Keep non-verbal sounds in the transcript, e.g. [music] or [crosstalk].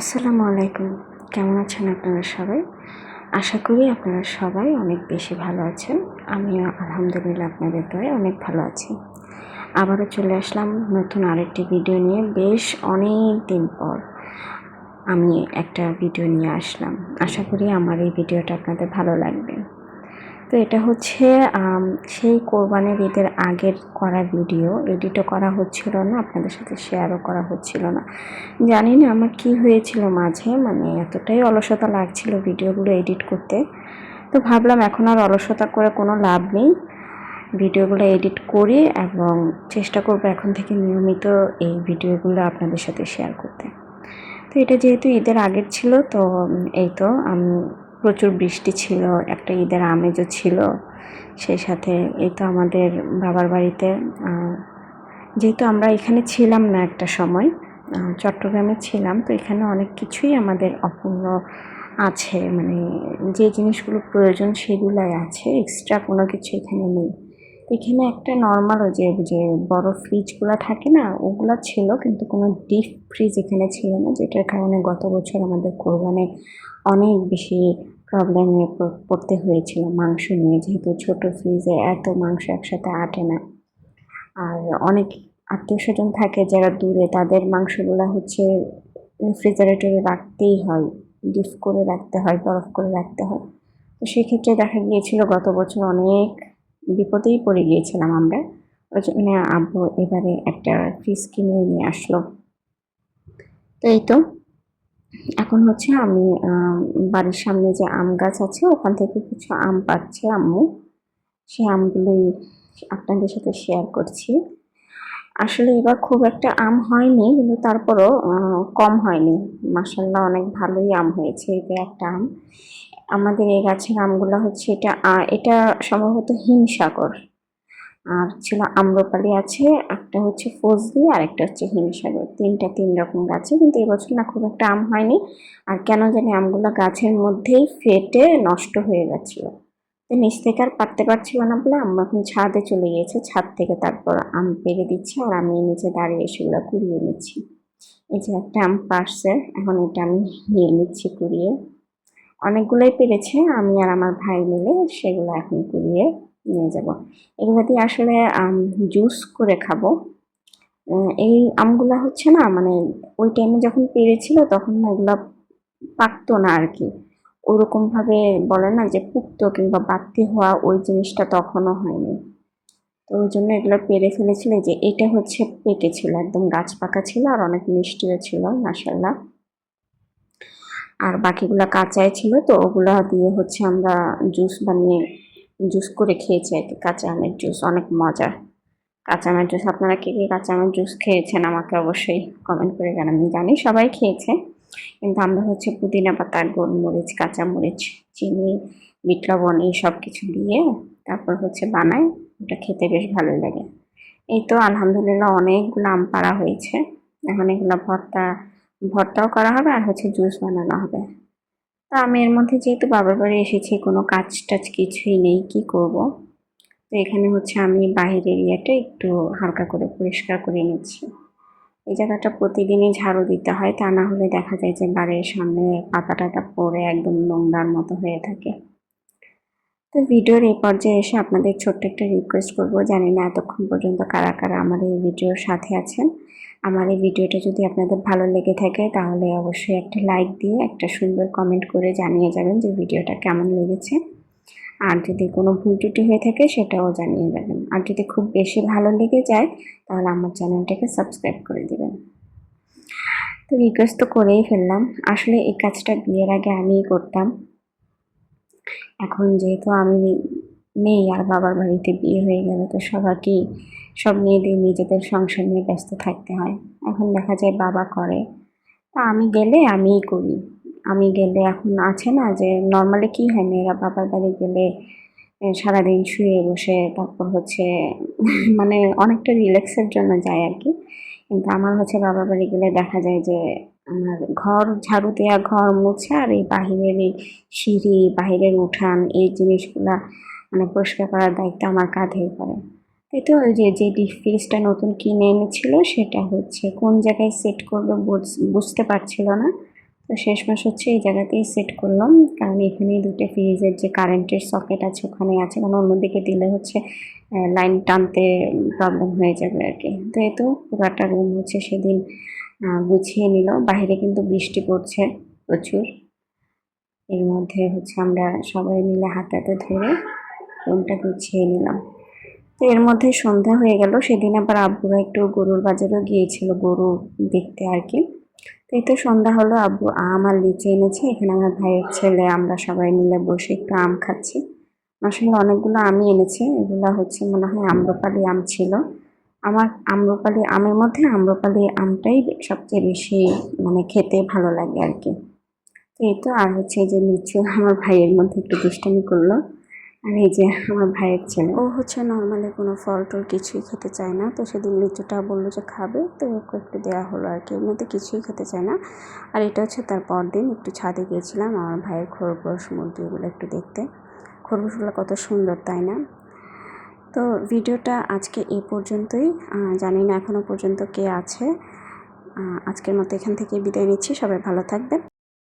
আসসালামু আলাইকুম। কেমন আছেন আপনারা সবাই? আশা করি আপনারা সবাই অনেক বেশি ভালো আছেন। আমিও আলহামদুলিল্লাহ আপনাদের দয়ে অনেক ভালো আছি। আবারও চলে আসলাম নতুন আরেকটি ভিডিও নিয়ে বেশ অনেক দিন পর আমি একটা ভিডিও নিয়ে আসলাম। আশা করি আমার এই ভিডিওটা আপনাদের ভালো লাগবে। তো এটা হচ্ছে সেই কোরবানির ঈদের আগের করা ভিডিও। এডিটও করা হচ্ছিল না, আপনাদের সাথে শেয়ারও করা হচ্ছিল না। জানি না আমার কি হয়েছিল মাঝে মানে এতটাই অলসতা লাগছিল ভিডিওগুলো এডিট করতে। তো ভাবলাম এখন আর অলসতা করে কোনো লাভ নেই। ভিডিওগুলো এডিট করি এবং চেষ্টা করব এখন থেকে নিয়মিত এই ভিডিওগুলো আপনাদের সাথে শেয়ার করতে। তো এটা যেহেতু ঈদের আগের ছিল, তো এই তো আমি প্রচুর বৃষ্টি ছিল, একটা ঈদের আমেজও ছিল। সেই সাথে এই তো আমাদের বাবার বাড়িতে যেহেতু আমরা এখানে ছিলাম না একটা সময় চট্টগ্রামে ছিলাম, তো এখানে অনেক কিছুই আমাদের অপূর্ণ আছে। মানে যে জিনিসগুলো প্রয়োজন সেগুলাই আছে এক্সট্রা কোনো কিছু এখানে নেই। এখানে একটা নর্মাল যে যে বড় ফ্রিজগুলো থাকে না, ওগুলো ছিল, কিন্তু কোনো ডিপ ফ্রিজ এখানে ছিল না, যেটার কারণে গত বছর আমাদের কোরবানে অনেক বেশি প্রবলেমে পড়তে হয়েছিল। মাংস নিয়ে যেহেতু ছোট ফ্রিজে এত মাংস একসাথে আটে না। আর অনেক আত্মীয় স্বজন থাকে যারা দূরে, তাদের মাংসগুলো হচ্ছে রেফ্রিজারেটরে রাখতেই হয়। ডিপ করে রাখতে হয়, বরফ করে রাখতে হয়। তো সেক্ষেত্রে দেখা গিয়েছিল গত বছর অনেক বিপদেই পড়ে গিয়েছিলাম আমরা। ওই জন্য আব্বু এবারে একটা ফ্রিজ কিনে নিয়ে আসলো। তো এই তো। এখন হচ্ছে আমি বাড়ির সামনে যে আম গাছ আছে, ওখান থেকে কিছু আম পাচ্ছে আম্মু। সেই আমগুলোই আপনাদের সাথে শেয়ার করছি। আসলে এবার খুব একটা আম হয়নি, কিন্তু তারপরও কম হয়নি। মাসাল্লাহ অনেক ভালোই আম হয়েছে এটা একটা আম। আমাদের এই গাছের আমগুলো হচ্ছে এটা এটা সম্ভবত হিমসাগর। আর ছিল আম্রপালি আছে একটা হচ্ছে ফজলি আর একটা হচ্ছে হিমসাগর তিনটা তিন রকম গাছে, কিন্তু এবছর না খুব একটা আম হয়নি। আর কেন জানি আমগুলো গাছের মধ্যেই ফেটে নষ্ট হয়ে গেছিল। তো নিচ থেকে আর পারতে পারছিল না বলে আম্মা এখন ছাদে চলে গিয়েছে। ছাদ থেকে তারপর আম পেরে দিচ্ছে আর আমি নিচে দাঁড়িয়ে সেগুলো কুড়িয়ে নিচ্ছি। এই যে একটা আম পারছে, এখন এটা আমি নিয়ে নিচ্ছি কুড়িয়ে। অনেকগুলোই পেরেছে, আমি আর আমার ভাই মিলে সেগুলো এখন কুড়িয়ে নিয়ে যাব। এগুলো দিয়ে আসলে জুস করে খাব। এই আমগুলা হচ্ছে না মানে ওই টাইমে যখন পেরেছিল তখন না এগুলা পাকতো না আর কি ওরকম ভাবে বলে না যে পুক্ত কিংবা বাড়তি হওয়া ওই জিনিসটা তখনও হয়নি। তো ওই জন্য এগুলো পেরে ফেলেছিল যে এটা হচ্ছে পেকেছিল একদম গাছ পাকা ছিল আর অনেক মিষ্টিও ছিল মাসাল্লাহ আর বাকিগুলো কাঁচাই ছিল তো ওগুলা দিয়ে হচ্ছে আমরা জুস বানিয়ে জুস করে খেয়েছি আর কি, কাঁচা আমের জুস, অনেক মজা কাঁচা আমের জুস, আপনারা কে কে কাঁচা আমের জুস খেয়েছেন আমাকে অবশ্যই কমেন্ট করে জানাবেন। জানি সবাই খেয়েছে, কিন্তু আমরা হচ্ছে পুদিনা পাতা, গোলমরিচ কাঁচামরিচ চিনি, বিট লবণ এই সব কিছু দিয়ে তারপর হচ্ছে বানাই, ওটা খেতে বেশ ভালো লাগে। এই তো আলহামদুলিল্লাহ অনেকগুলো আম পাড়া হয়েছে, এখন এগুলো ভর্তা, ভর্তাও করা হবে আর হচ্ছে জুস বানানো হবে। তা আমি এর মধ্যে যেহেতু বাবার বাড়ি এসেছি, কোনো কাজ টাজ কিছুই নেই, কি করব? তো এখানে হচ্ছে আমি বাইরের এরিয়াটা একটু হালকা করে পরিষ্কার করে নিচ্ছি। এই জায়গাটা প্রতিদিনই ঝাড়ু দিতে হয়, তা না হলে দেখা যায় যে বাড়ির সামনে পাতা টাতা পড়ে একদম নোংরার মতো হয়ে থাকে। তো ভিডিওর এই পর্যায়ে এসে আপনাদের ছোট্ট একটা রিকোয়েস্ট করব, জানি না এতক্ষণ পর্যন্ত কারা কারা আমার এই ভিডিওর সাথে আছেন। আমার এই ভিডিওটা যদি আপনাদের ভালো লেগে থাকে, তাহলে অবশ্যই একটা লাইক দিয়ে একটা সুন্দর কমেন্ট করে জানিয়ে যাবেন যে ভিডিওটা কেমন লেগেছে। আর যদি কোনো ভুল ত্রুটি হয়ে থাকে, সেটাও জানিয়ে যাবেন। আর যদি খুব বেশি ভালো লেগে যায়, তাহলে আমার চ্যানেলটাকে সাবস্ক্রাইব করে দেবেন। তো রিকোয়েস্ট তো করেই ফেললাম। আসলে এই কাজটা বিয়ের আগে আমিই করতাম। এখন যেহেতু আমি নেই, আর বাবার বাড়িতে বিয়ে হয়ে গেল, তো সবাইকেই সব মেয়েদের নিজেদের সংসার নিয়ে ব্যস্ত থাকতে হয়। এখন দেখা যায় বাবা করে। তা আমি গেলে আমিই করি। আমি গেলে এখন আছে না যে নর্মালি কি হয় মেয়েরা বাবার বাড়ি গেলে সারাদিন শুয়ে বসে, তারপর হচ্ছে [laughs] মানে অনেকটা রিল্যাক্সের জন্য যায় আর কি। কিন্তু আমার হচ্ছে বাবার বাড়ি গেলে দেখা যায় যে, আমার ঘর, ঝাড়ু দেওয়া ঘর মুছে আর এই বাহিরের এই সিঁড়ি, বাহিরের উঠান, এই জিনিসগুলা মানে পরিষ্কার করার দায়িত্ব আমার কাঁধেই পড়ে। তো যে যে ডিপ ফ্রিজটা নতুন কিনে এনেছিল, সেটা হচ্ছে কোন জায়গায় সেট করবে বুঝ- বুঝতে পারছিল না। তো শেষ মাস হচ্ছে এই জায়গাতেই সেট করলাম। কারণ এখানেই দুটো ফ্রিজের যে কারেন্টের সকেট আছে ওখানে আছে। কারণ অন্যদিকে দিলে হচ্ছে লাইন টানতে প্রবলেম হয়ে যাবে আর কি। তো এই তো পুরাটা রুম হচ্ছে সেদিন গুছিয়ে নিল। বাইরে কিন্তু বৃষ্টি পড়ছে প্রচুর। এর মধ্যে হচ্ছে আমরা সবাই মিলে হাতে হাতে ধরে রুমটা গুছিয়ে নিলাম। তো এর মধ্যে সন্ধ্যা হয়ে গেল। সেদিন আবার আব্বুরা একটু গরুর বাজারেও গিয়েছিল, গরু দেখতে আর কি। তো এই তো সন্ধ্যা হলো, আব্বু আম আর লিচু এনেছে। এখানে আমার ভাইয়ের ছেলে, আমরা সবাই মিলে বসে একটু আম খাচ্ছি। আসলে অনেকগুলো আমই এনেছে। এগুলো হচ্ছে মনে হয় আম্রপালি আম ছিল। আমার আম্রপালি আমের মধ্যে আম্রপালি আমটাই সবচেয়ে বেশি মানে খেতে ভালো লাগে আর কি। তো এই তো, আর হচ্ছে যে লিচু, আমার ভাইয়ের মধ্যে একটু দুষ্টামি করল। আর এই যে আমার ভাইয়ের ছেলে। ও হচ্ছে নর্মালি কোনো ফল টল কিছুই খেতে চায় না। তো সেদিন লিচুটা বলল যে খাবে, তো ওকে একটু দেওয়া হলো আর কি। এমনিতে কিছুই খেতে চায় না। আর এটা হচ্ছে তার পরদিন, একটু ছাদে গিয়েছিলাম, আমার ভাইয়ের খরগোশ মুরগিগুলো একটু দেখতে। খরগোশগুলো কত সুন্দর, তাই না? তো ভিডিওটা আজকে এই পর্যন্তই। জানি না এখনও পর্যন্ত কে আছে। আজকের মতো এখান থেকে বিদায় নিচ্ছি। সবাই ভালো থাকবেন।